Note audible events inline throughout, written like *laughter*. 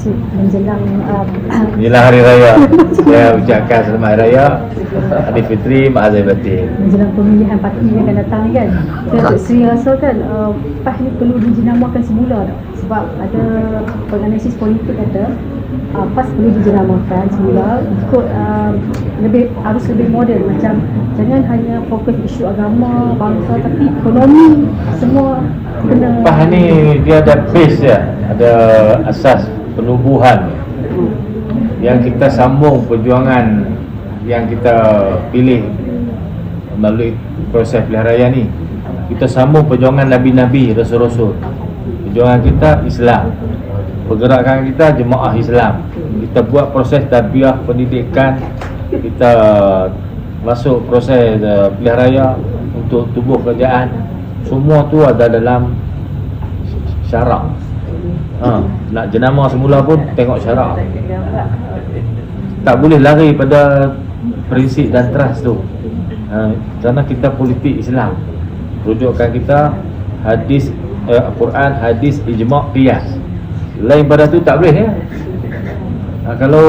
Cik menjelang uh, Inilah hari raya. *laughs* Saya ucapkan selamat hari raya. Hari Fitri, Ma'azai Batin. menjelang pemilihan parti yang akan datang kan. Datuk Seri rasa kan uh, PAS ni perlu dijenamakan semula tak? Sebab ada penganalisis politik kata uh, PAS perlu dijenamakan semula ikut uh, lebih harus lebih moden macam jangan hanya fokus isu agama, bangsa tapi ekonomi semua kena Pah ni dia ada base dia, ada asas penubuhan yang kita sambung perjuangan yang kita pilih melalui proses pilihan raya ni. Kita sambung perjuangan Nabi-Nabi, Rasul-Rasul. Perjuangan kita Islam. Pergerakan kita jemaah Islam. Kita buat proses tarbiyah pendidikan. Kita masuk proses uh, pilihan raya untuk tubuh kerajaan. Semua tu ada dalam syarak. Ha, nak jenama semula pun tengok syarak. Tak boleh lari pada prinsip dan trust tu. Ha, kerana kita politik Islam. Rujukan kita hadis eh, Al-Quran, hadis ijma' qiyas. Lain pada tu tak boleh ya. Ha, kalau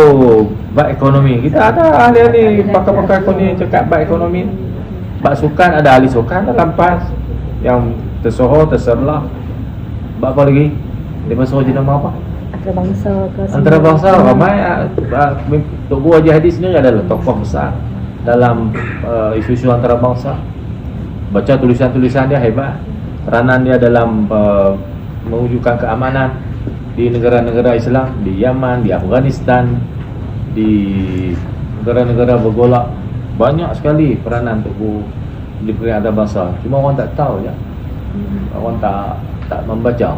bab ekonomi, kita ada ahli-ahli pakar-pakar ekonomi cakap bab ekonomi. Bab sukan ada ahli sukan dalam PAS yang tersohor, terserlah. Bab apa lagi? Dia masuk jenama apa? antarabangsa ke Antarabangsa ramai ah, ah, Tok Guru Haji Hadis sendiri adalah tokoh besar dalam uh, isu-isu antarabangsa. Baca tulisan-tulisan dia hebat. Peranan dia dalam uh, mewujudkan keamanan di negara-negara Islam, di Yaman, di Afghanistan, di negara-negara bergolak. Banyak sekali peranan Tok Guru di perkhidmatan antarabangsa. Cuma orang tak tahu je. Orang tak tak membaca.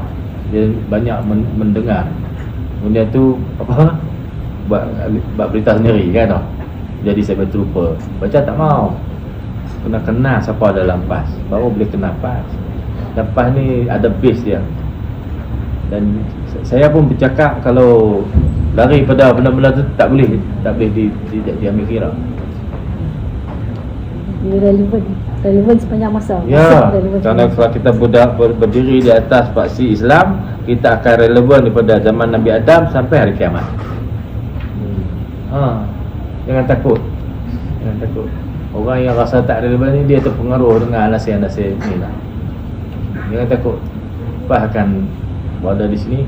Dia banyak men- mendengar. Kemudian tu apa? Buat, buat berita sendiri kan tau. Jadi saya trooper. Baca tak mau. Kena kenal siapa dalam PAS. Baru boleh kenal PAS. Dan PAS ni ada base dia. Dan saya pun bercakap kalau lari pada benda-benda tu tak boleh tak boleh di, di, di, diambil kira. Dia relevan relevan sepanjang masa. Ya, kerana kalau kita budak ber- berdiri di atas paksi Islam, kita akan relevan daripada zaman Nabi Adam sampai hari kiamat. Ha, jangan takut. Jangan takut. Orang yang rasa tak relevan ni dia terpengaruh dengan alasan-alasan ni lah. Jangan takut. Pak akan berada di sini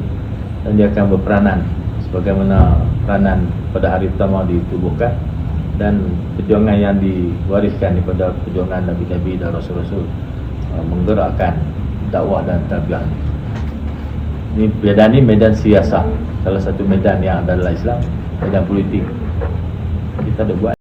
dan dia akan berperanan sebagaimana peranan pada hari pertama ditubuhkan dan perjuangan yang diwariskan daripada perjuangan Nabi-Nabi dan Rasul-Rasul uh, menggerakkan dakwah dan ni. Ini medan ni medan siasat. Salah satu medan yang dalam Islam, medan politik. Kita ada buat